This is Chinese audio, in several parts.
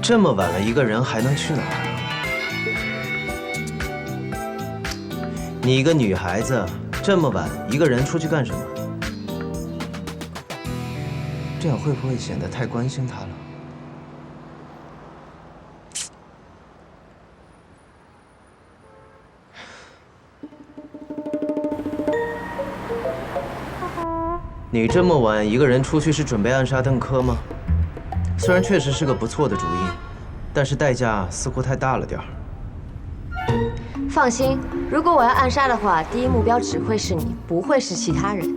这么晚了，一个人还能去哪儿？你一个女孩子，这么晚一个人出去干什么？这样会不会显得太关心她了？你这么晚一个人出去是准备暗杀邓科吗？虽然确实是个不错的主意，但是代价似乎太大了点儿。放心，如果我要暗杀的话，第一目标只会是你，不会是其他人。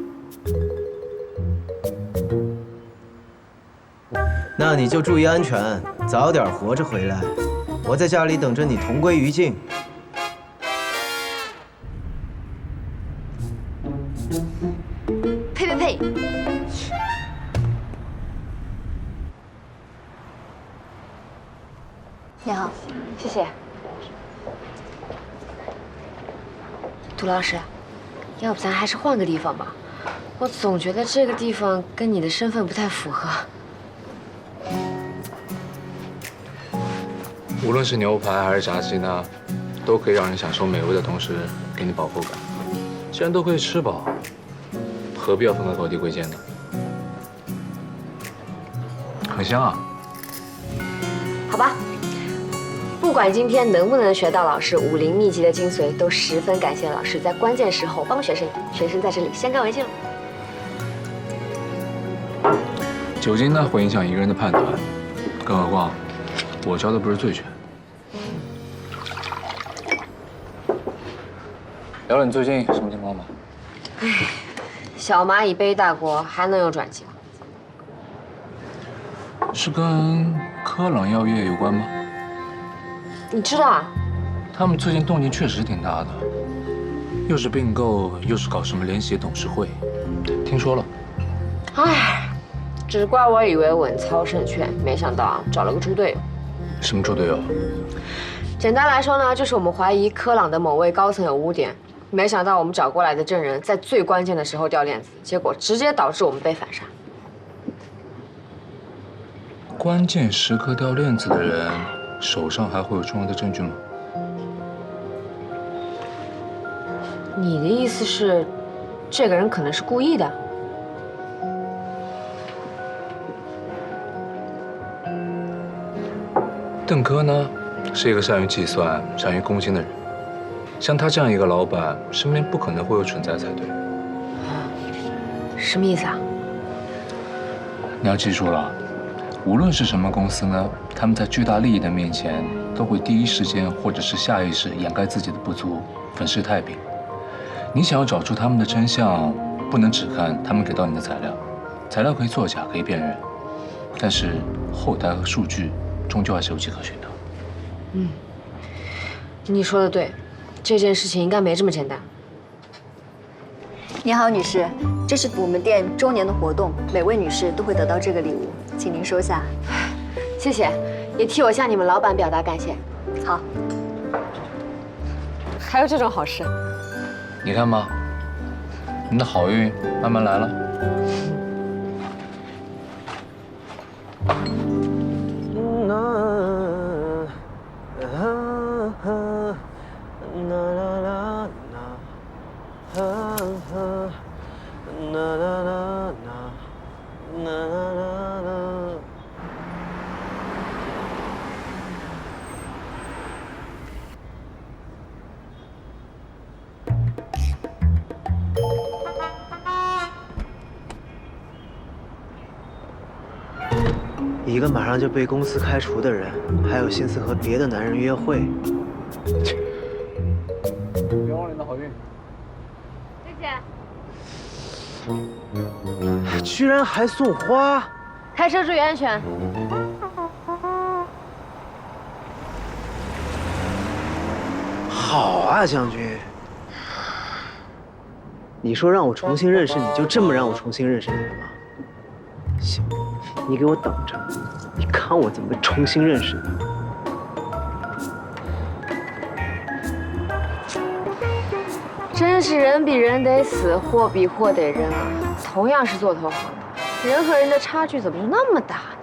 那你就注意安全，早点活着回来。我在家里等着你同归于尽。你好，谢谢。杜老师，要不咱还是换个地方吧？我总觉得这个地方跟你的身份不太符合。无论是牛排还是炸鸡呢，都可以让人享受美味的同时给你饱腹感。既然都可以吃饱，何必要分个高低贵贱呢？很香啊！好吧，不管今天能不能学到老师武林秘籍的精髓，都十分感谢老师在关键时候帮学生。学生在这里先干为敬。酒精呢会影响一个人的判断，更何况我教的不是醉拳。聊聊你最近什么情况吧？小蚂蚁背大锅，还能有转机吗？是跟科朗药业有关吗？你知道啊？他们最近动静确实挺大的，又是并购，又是搞什么联席董事会，听说了。唉，只怪我以为稳操胜券，没想到啊，找了个猪队友。什么猪队友？简单来说呢，就是我们怀疑科朗的某位高层有污点，没想到我们找过来的证人在最关键的时候掉链子，结果直接导致我们被反杀。关键时刻掉链子的人，手上还会有重要的证据吗？你的意思是，这个人可能是故意的？邓科呢，是一个善于计算、善于攻心的人。像他这样一个老板，身边不可能会有蠢材才对。什么意思啊？你要记住了，无论是什么公司呢，他们在巨大利益的面前，都会第一时间或者是下意识掩盖自己的不足，粉饰太平。你想要找出他们的真相，不能只看他们给到你的材料，材料可以作假，可以辨认，但是后台和数据终究还是有迹可循的。嗯，你说的对，这件事情应该没这么简单。你好，女士，这是我们店周年的活动，每位女士都会得到这个礼物，请您收下。谢谢，也替我向你们老板表达感谢。好，还有这种好事？你看吧，你的好运慢慢来了。一个马上就被公司开除的人，还有心思和别的男人约会，居然还送花！开车注意安全。好啊，将军。你说让我重新认识你，就这么让我重新认识你了吗？行，你给我等着，你看我怎么重新认识你。真是人比人得死，货比货得扔啊！同样是做投行的，人和人的差距怎么就那么大呢？